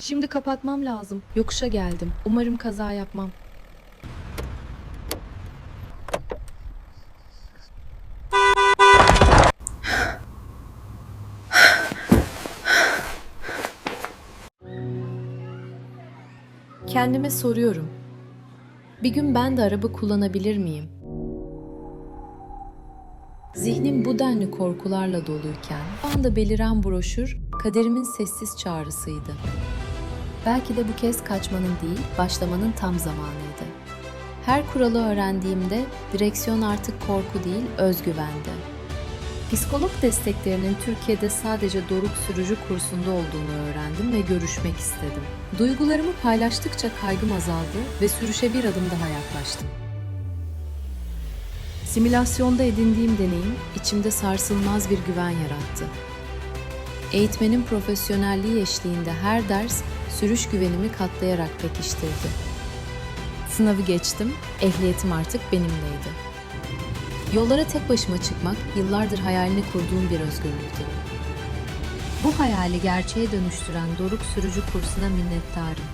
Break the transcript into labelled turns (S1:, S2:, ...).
S1: Şimdi kapatmam lazım. Yokuşa geldim. Umarım kaza yapmam. Kendime soruyorum. Bir gün ben de araba kullanabilir miyim? Zihnim bu denli korkularla doluyken, anda beliren broşür kaderimin sessiz çağrısıydı. Belki de bu kez kaçmanın değil, başlamanın tam zamanıydı. Her kuralı öğrendiğimde direksiyon artık korku değil, özgüvendi. Psikolog desteklerinin Türkiye'de sadece Doruk Sürücü kursunda olduğunu öğrendim ve görüşmek istedim. Duygularımı paylaştıkça kaygım azaldı ve sürüşe bir adım daha yaklaştım. Simülasyonda edindiğim deneyim içimde sarsılmaz bir güven yarattı. Eğitmenin profesyonelliği eşliğinde her ders sürüş güvenimi katlayarak pekiştirdi. Sınavı geçtim, ehliyetim artık benimleydi. Yollara tek başıma çıkmak yıllardır hayalini kurduğum bir özgürlüktü. Bu hayali gerçeğe dönüştüren Doruk Sürücü kursuna minnettarım.